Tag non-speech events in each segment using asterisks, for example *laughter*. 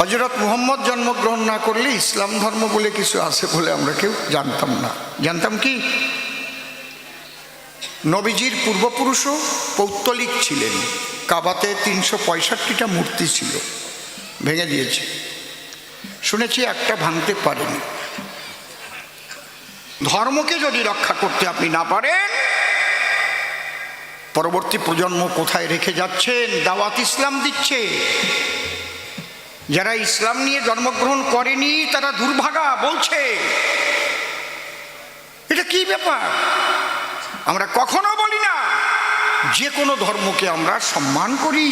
হজরত মুহম্মদ জন্মগ্রহণ না করলে ইসলাম ধর্ম বলে কিছু আছে বলে আমরা কেউ জানতাম না। জানতাম কি? নবীজির পূর্বপুরুষও পৌত্তলিক ছিলেন। কাবাতে তিনশো পঁয়ষট্টিটা মূর্তি ছিল। ভেঙে দিয়েছে। শুনেছি একটা ভাঙতে পারেনি। ধর্মকে যদি রক্ষা করতে আপনি না পারেন, পরবর্তী প্রজন্ম কোথায় রেখে যাচ্ছেন? দাওয়াত ইসলাম দিচ্ছে। যারা ইসলাম নিয়ে জন্মগ্রহণ করেনি, তারা দুর্ভাগা, বলছে। এটা কি ব্যাপার? আমরা কখনো বলি না, যে কোনো ধর্মকে আমরা সম্মান করি।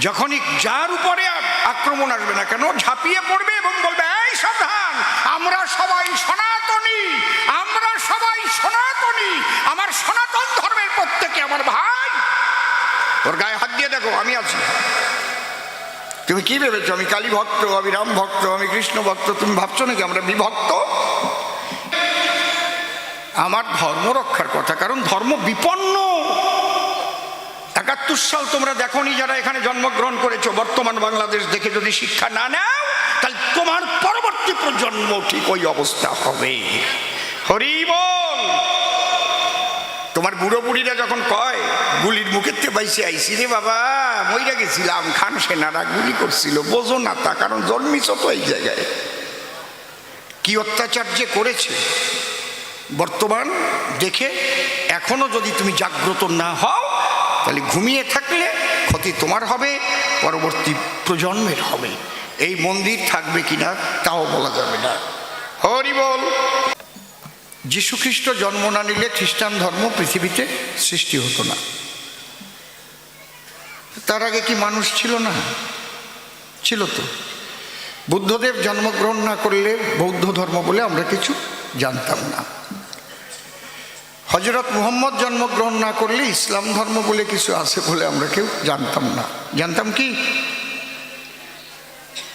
যখনই যার উপরে আক্রমণ আসবে না কেন, ঝাঁপিয়ে পড়বে এবং বলবে, এই সাবধান, আমরা সবাই সনাতনী, আমরা সবাই সনাতনী, আমার সনাতন ধর্মের প্রত্যেকে আমার ভাই। ওর গায়ে হাত দিয়ে দেখো, আমি আছি। তুমি কি ভেবেছো? আমি কালী ভক্ত, আমি রাম ভক্ত, আমি কৃষ্ণ ভক্ত, তুমি ভাবছ নাকি আমরা বিভক্ত? আমার ধর্ম রক্ষার কথা, কারণ ধর্ম বিপন্ন। একাত্তর সাল তোমরা দেখনি যারা এখানে জন্মগ্রহণ করেছ। বর্তমান বাংলাদেশ দেখে যদি শিক্ষা না নাও, তাহলে তোমার পরবর্তী প্রজন্ম ঠিক ওই অবস্থা হবে। হরি বল তোমার বুড়ো বুড়িরা যখন কয়, গুলির মুখের তে বাইসে আইসি রে বাবা, মইরা গেছিলাম, খান সেনারা গুলি করছিল, বোঝো না তা, কারণ জন্মিছ তো এই জায়গায়। কি অত্যাচার যে করেছে? বর্তমান দেখে এখনও যদি তুমি জাগ্রত না হও, তাহলে ঘুমিয়ে থাকলে ক্ষতি তোমার হবে, পরবর্তী প্রজন্মের হবে। এই মন্দির থাকবে কিনা, তাও বলা যাবে না। হরি বল। যীশুখ্রিস্ট জন্ম না নিলে খ্রিস্টান ধর্ম পৃথিবীতে সৃষ্টি হতো না। তার আগে কি মানুষ ছিল না? ছিল তো। বুদ্ধদেব জন্মগ্রহণ না করলে বৌদ্ধ ধর্ম বলে আমরা কিছু জানতাম না। হজরত মুহম্মদ জন্মগ্রহণ না করলে ইসলাম ধর্ম বলে কিছু আছে বলে আমরা কেউ জানতাম না। জানতাম কি?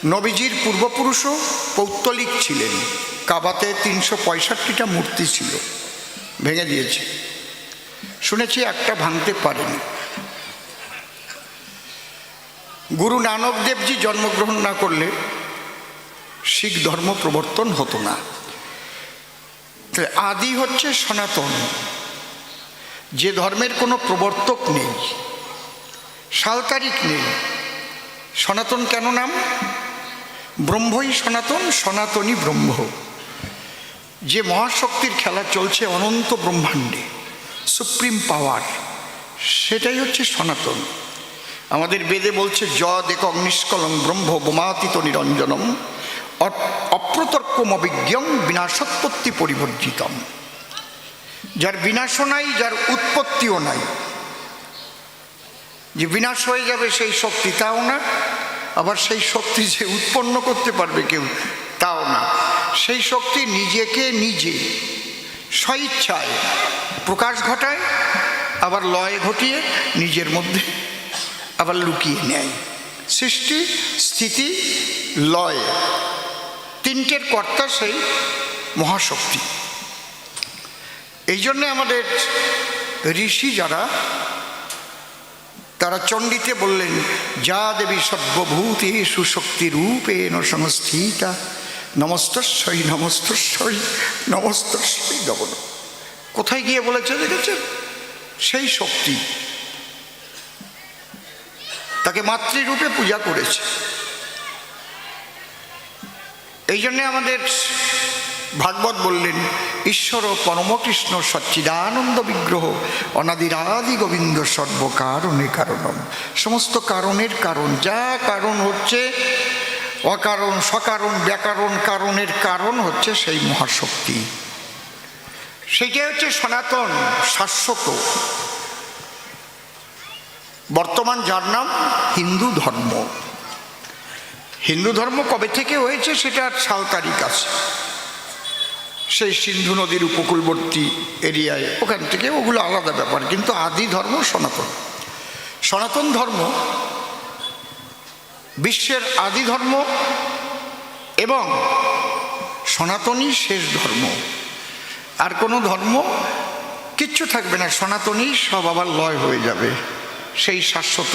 নবীজির পূর্বপুরুষও পৌত্তলিক ছিলেন। কাবাতে তিনশো পঁয়ষট্টিটা মূর্তি ছিল, ভেঙে দিয়েছে। শুনেছি একটা ভাঙতে পারেনি। গুরু নানক দেবজি জন্মগ্রহণ না করলে শিখ ধর্ম প্রবর্তন হতো না। আদি হচ্ছে সনাতন। যে ধর্মের কোনো প্রবর্তক নেই সাল তারিখ নেই, সনাতন কেন নাম? ব্রহ্মই সনাতন, সনাতনই ব্রহ্ম। যে মহাশক্তির খেলা চলছে অনন্ত ব্রহ্মাণ্ডে, সুপ্রিম পাওয়ার, সেটাই হচ্ছে সনাতন। আমাদের বেদে বলছে য দেক নিষ্কলং ব্রহ্ম বোমাতীত নিরঞ্জনম অপ্রতর্কম অভিজ্ঞং বিনাশোৎপত্তি পরিবর্জিতম। যার বিনাশও নাই, যার উৎপত্তিও নাই। যে বিনাশ হয়ে যাবে সেই শক্তি তাও না, আবার সেই শক্তি যে উৎপন্ন করতে পারবে কেউ, তাও না। সেই শক্তি নিজেকে নিজে, স্বইচ্ছায় প্রকাশ ঘটায়, আবার লয় ঘটিয়ে নিজের মধ্যে আবার লুকিয়ে নেয়। সৃষ্টি, স্থিতি, লয়, তিনটের কর্তা সেই মহাশক্তি। এই জন্যে আমাদের ঋষি যারা, তারা চণ্ডীতে বললেন, যা দেবী সর্বভূতে সুশক্তি রূপে সংস্থিতা নমস্তস্বই নমস্তস্বই নমস্তস্বই গগন কোথায় গিয়ে বলেছে দেখেছেন? সেই শক্তি। তাকে মাতৃরূপে পূজা করেছে। এই জন্যে আমাদের ভাগবত বললেন, ঈশ্বর ও পরমকৃষ্ণ সচ্চিদানন্দ বিগ্রহ, অনাদিরাদি গোবিন্দ সর্বকারণে কারণম। সমস্ত কারণের কারণ, যা কারণ হচ্ছে অকারণ সকারণ ব্যাকরণ কারণের কারণ হচ্ছে সেই মহাশক্তি। সেইটাই হচ্ছে সনাতন শাশ্বত। বর্তমান যার নাম হিন্দু ধর্ম। হিন্দু ধর্ম কবে থেকে হয়েছে সেটা সাল তারিখ আছে। সেই সিন্ধু নদীর উপকূলবর্তী এরিয়ায় ওখান থেকে ওগুলো আলাদা ব্যাপার, কিন্তু আদি ধর্ম সনাতন। সনাতন ধর্ম বিশ্বের আদি ধর্ম এবং সনাতনই শেষ ধর্ম। আর কোনো ধর্ম কিচ্ছু থাকবে না সনাতনই সব আবার লয় হয়ে যাবে, সেই শাশ্বত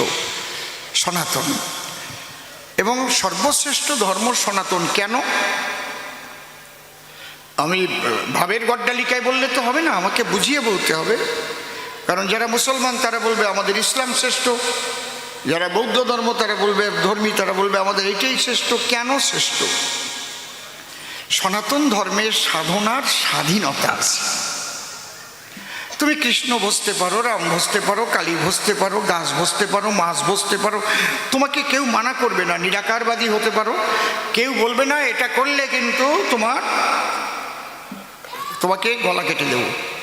সনাতন। এবং সর্বশ্রেষ্ঠ ধর্ম সনাতন কেন? আমি ভাবের গড্ডালিকায় বললে তো হবে না, আমাকে বুঝিয়ে বলতে হবে। কারণ যারা মুসলমান তারা বলবে আমাদের ইসলাম শ্রেষ্ঠ। যারা বৌদ্ধ ধর্ম, তারা বলবে, ধর্মী, তারা বলবে, আমাদের এটাই শ্রেষ্ঠ, কেন শ্রেষ্ঠ? সনাতন ধর্মের সাধনার স্বাধীনতা আছে। তুমি কৃষ্ণ বসতে পারো, রাম বসতে পারো, কালী বসতে পারো, গাছ বসতে পারো, মাছ বসতে পারো, তোমাকে কেউ মানা করবে না, নিরাকারবাদী হতে পারো। কেউ বলবে না, এটা করলে কিন্তু তোমার, তোমাকে গলা কেটে দেবো।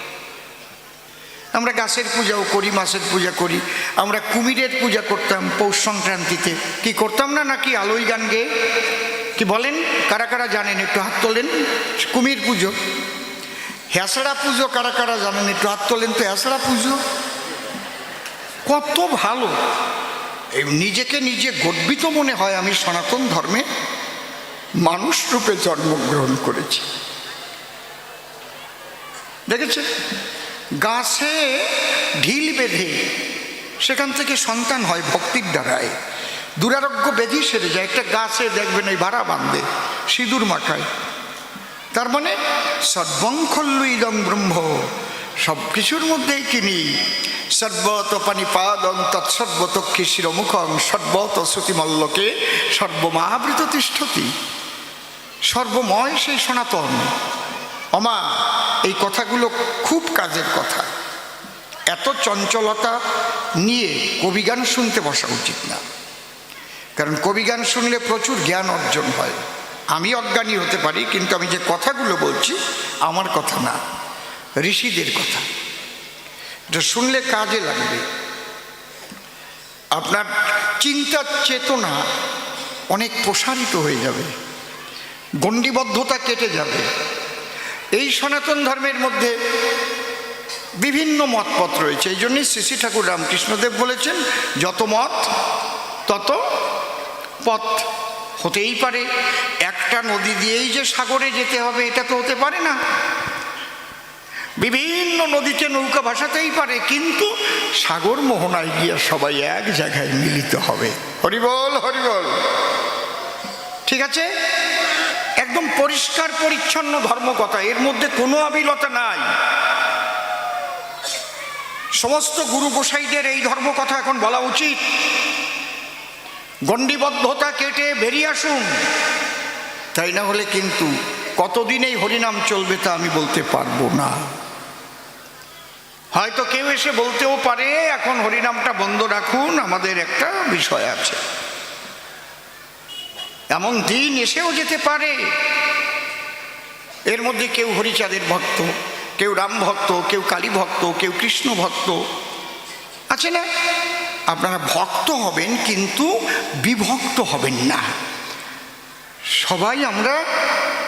আমরা গাছের পূজাও করি, মাছের পূজা করি। আমরা কুমিরের পূজা করতাম পৌষ সংক্রান্তিতে। কি করতাম না নাকি আলোই গান গেয়ে? কি বলেন? কারা কারা জানেন? একটু হাত তোলেন। কুমির পুজো। হ্যাঁসড়া পুজো কারা কারা জানেন? একটু হাত তোলেন তো হ্যাঁসড়া পুজো। কত ভালো। এই নিজেকে নিজে গর্বিত মনে হয় আমি সনাতন ধর্মে। মানুষ রূপে জন্মগ্রহণ করেছি। দেখেছে গাছে ঢিল বেঁধে সেখান থেকে সন্তান হয় ভক্তির দ্বারায়। দুরারোগ্য ব্যাধি সেরে যায়, একটা গাছে দেখবেন এই ভাড়া বাঁধবে সিঁদুর মাখায়। তার মানে সর্বংখল্লু ইদম ব্রহ্ম সব কিছুর মধ্যেই তিনি। সর্বত পানিপাদং তৎসর্বতক্ষী শিরমুখং সর্বত শ্রুতিমল্লকে সর্বমহাবৃত তিষ্ঠতি সর্বময় সেই সনাতন। অমা, এই কথাগুলো খুব কাজের কথা। এত চঞ্চলতা নিয়ে কবিগান শুনতে বসা উচিত না। কারণ কবিগান শুনলে প্রচুর জ্ঞান অর্জন হয়। আমি অজ্ঞানী হতে পারি, কিন্তু আমি যে কথাগুলো বলছি, আমার কথা না। ঋষিদের কথা। এটা শুনলে কাজে লাগবে। আপনার চিন্তার চেতনা অনেক প্রসারিত হয়ে যাবে। গণ্ডিবদ্ধতা কেটে যাবে। এই সনাতন ধর্মের মধ্যে বিভিন্ন মতপথ রয়েছে। এই জন্যই শ্রী শ্রী ঠাকুর রামকৃষ্ণদেব বলেছেন, যত মত, তত পথ হতেই পারে। একটা নদী দিয়েই যে সাগরে যেতে হবে, এটা তো হতে পারে না। বিভিন্ন নদীতে নৌকা ভাসাতেই পারে, কিন্তু সাগর মোহনায় গিয়ে সবাই এক জায়গায় মিলিত হবে। হরিবল হরিবল। ঠিক আছে? একদম পরিষ্কার, পরিচ্ছন্ন ধর্মকথা এর মধ্যে কোনো আবিলতা নাই। সমস্ত গুরু গোসাইদের এই ধর্মকথা এখন বলা উচিত। গণ্ডিবদ্ধতা কেটে বেরিয়ে আসুন। তাই না হলে কিন্তু কতদিন এই হরিনাম চলবে তা আমি বলতে পারব না। হয়তো কেউ এসে বলতেও পারে, এখন হরিনামটা বন্ধ রাখুন, আমাদের একটা বিষয় আছে। এমন দিন এসেও যেতে পারে। এর মধ্যে কেউ হরিচাঁদের ভক্ত, কেউ রাম ভক্ত, কেউ কালী ভক্ত, কেউ কৃষ্ণ ভক্ত। আছে না? আপনারা ভক্ত হবেন কিন্তু বিভক্ত হবেন না। সবাই আমরা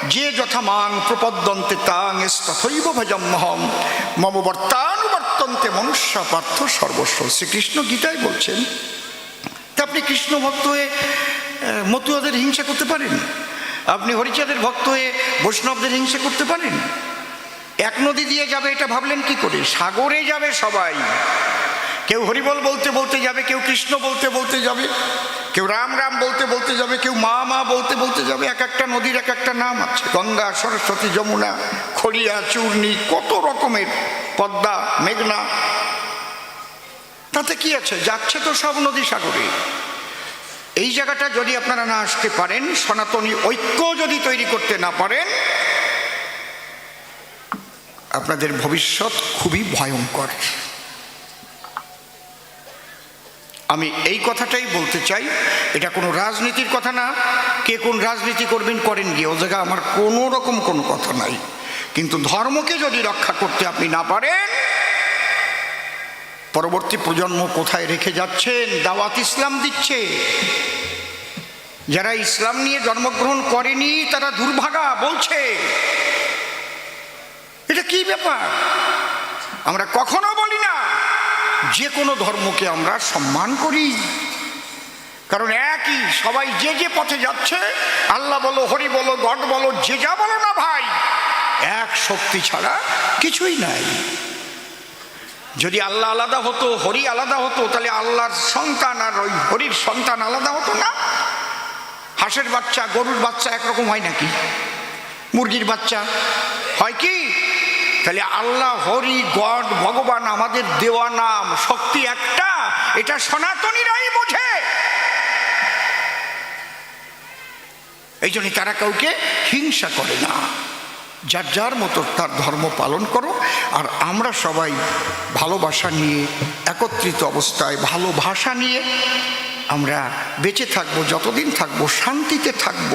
যে যথামান প্রপদ্যন্তে তাং তথৈব ভজম্মহম মম বর্তানুবর্তন্তে মনুষ্য পার্থ সর্বস্ব। শ্রীকৃষ্ণ গীতায় বলছেন, তা আপনি কৃষ্ণ ভক্ত হয়ে মতুয়াদের হিংসা করতে পারেন? আপনি হরিচাঁদের ভক্ত হয়ে বৈষ্ণবদের হিংসা করতে পারেন? এক নদী দিয়ে যাবে এটা ভাবলেন কি করে? সাগরে যাবে সবাই। কেউ হরিবল বলতে বলতে যাবে, কেউ কৃষ্ণ বলতে বলতে যাবে, কেউ রাম রাম বলতে বলতে যাবে, কেউ মা মা বলতে বলতে যাবে। এক একটা নদীর এক একটা নাম আছে। গঙ্গা, সরস্বতী, যমুনা, খড়িয়া, চূর্ণি, কত রকমের পদ্মা, মেঘনা। তাতে কি আছে? যাচ্ছে তো সব নদী সাগরে। এই জায়গাটা যদি আপনারা না আসতে পারেন, সনাতনী ঐক্য যদি তৈরি করতে না পারেন, আপনাদের ভবিষ্যৎ খুবই ভয়ঙ্কর। আমি এই কথাটাই বলতে চাই, এটা কোনো রাজনীতির কথা না, কে কোন রাজনীতি করবেন, করেন গিয়ে, ও জায়গা আমার কোনো রকম কোনো কথা নাই। কিন্তু ধর্মকে যদি রক্ষা করতে আপনি না পারেন পরবর্তী প্রজন্ম কোথায় রেখে যাচ্ছেন? দাওয়াত ইসলাম দিচ্ছে। যারা ইসলাম নিয়ে জন্মগ্রহণ করেনি, তারা দুর্ভাগা, বলছে। এটা কি ব্যাপার? আমরা কখনো বলি না, যে কোনো ধর্মকে আমরা সম্মান করি। কারণ একই, সবাই যে যে পথে যাচ্ছে, আল্লাহ বলো, হরি বলো, গড বলো, যে যা বলো না ভাই, এক শক্তি ছাড়া কিছুই নাই। যদি আল্লাহ আলাদা হতো, হরি আলাদা হতো, তাহলে আল্লাহর সন্তান আর ওই হরির সন্তান আলাদা হতো না? হাঁসের বাচ্চা, গরুর বাচ্চা একরকম হয় নাকি? মুরগির বাচ্চা হয় কি? তাহলে আল্লাহ, হরি, গড, ভগবান আমাদের দেওয়া নাম, শক্তি একটা, এটা সনাতনীরাই বোঝে। এই জন্য তারা কাউকে হিংসা করে না। যার যার মতো তার ধর্ম পালন করো, আর আমরা সবাই ভালোবাসা নিয়ে, একত্রিত অবস্থায় ভালো ভাষা নিয়ে আমরা বেঁচে থাকব, যতদিন থাকব, শান্তিতে থাকব।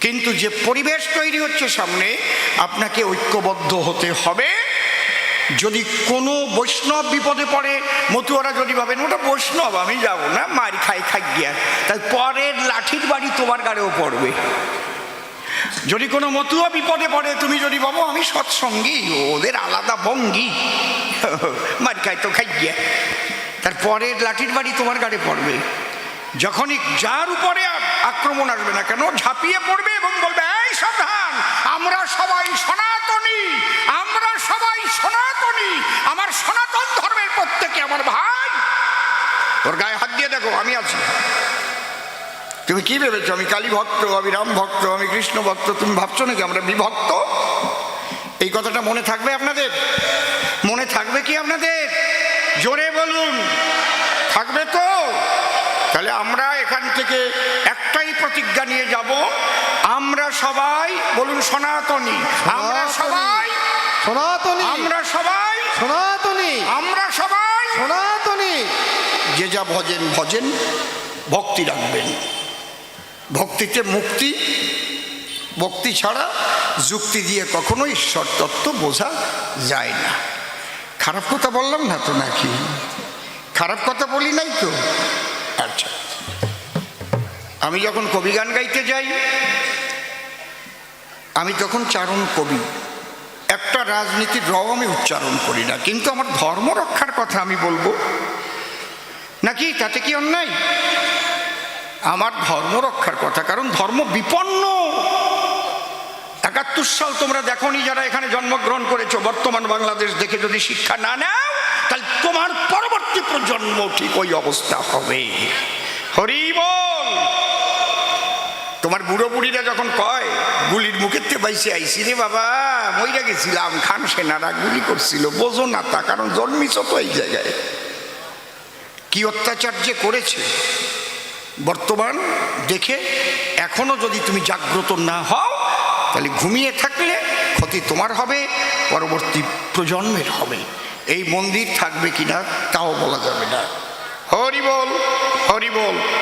কিন্তু যে পরিবেশ তৈরি হচ্ছে সামনে, আপনাকে ঐক্যবদ্ধ হতে হবে। যদি কোনো বৈষ্ণব বিপদে পড়ে, মতুয়ারা যদি ভাবেন ওটা বৈষ্ণব, আমি যাব না, মারি খাই খাই গিয়া। তাই পরের লাঠির বাড়ি তোমার গাড়েও পড়বে। যদি কোনো মতুয়া বিপদে পড়ে, তুমি যদি ভাবো আমি সৎসঙ্গী, ওদের আলাদা ভঙ্গি *laughs* মার খাই তো খাই গিয়া তারপরের লাঠির বাড়ি তোমার গাড়ে পড়বে। যখনই যার উপরে আক্রমণ আসবে না কেন, ঝাঁপিয়ে পড়বে এবং বলবে, এই সাবধান, আমরা সবাই সনাতনী, আমরা সবাই সনাতনী, আমার সনাতন ধর্মের প্রত্যেকে আমার ভাই। ওর গায়ে হাত দিয়ে দেখো, আমি আছি। তুমি কি ভেবেছো? আমি কালী ভক্ত আমি রাম ভক্ত আমি কৃষ্ণ ভক্ত তুমি ভাবছ নাকি আমরা বিভক্ত? এই কথাটা মনে থাকবে আপনাদের? মনে থাকবে কি আপনাদের? জোরে বলুন। থাকবে তো? তাহলে আমরা এখান থেকে একটাই প্রতিজ্ঞা নিয়ে যাব। আমরা সবাই বলুন সনাতনী আমরা সবাই সনাতনী। আমরা সবাই সনাতনী। আমরা সবাই। সনাতনী। যে যা ভজেন ভজেন ভক্তি রাখবেন। ভক্তিতে মুক্তি, ভক্তি ছাড়া যুক্তি দিয়ে কখনো ঈশ্বর তত্ত্ব বোঝা যায় না। খারাপ কথা বললাম না তো নাকি? খারাপ কথা বলি নাই তো? আচ্ছা। আমি যখন কবি গান গাইতে যাই, আমি তখন চারণ কবি। একটা রাজনীতির রও আমি উচ্চারণ করি না, কিন্তু আমার ধর্ম রক্ষার কথা আমি বলব। নাকি তাতে কি অন্যায়? আমার ধর্ম রক্ষার কথা, কারণ ধর্ম বিপন্ন। একাত্তর সাল তোমরা দেখোনি যারা এখানে জন্মগ্রহণ করেছ, বর্তমান বাংলাদেশ দেখে যদি শিক্ষা না নাও, তাহলে তোমার পরবর্তী প্রজন্ম ঠিক ওই অবস্থা হবে। হরি বল! তোমার বুড়ো বুড়িরা যখন কয়, গুলির মুখের তে বাইসে আইসি রে বাবা, মইরা গেছিলাম, খান সেনারা গুলি করছিল, বোঝো না তা, কারণ জন্মিছ তো এই জায়গায়। কি অত্যাচার যে করেছে বর্তমান দেখে এখনও যদি তুমি জাগ্রত না হও, তাহলে ঘুমিয়ে থাকলে ক্ষতি তোমার হবে, পরবর্তী প্রজন্মের হবে। এই মন্দির থাকবে কিনা, তাও বলা যাবে না। হরি বল হরি বল।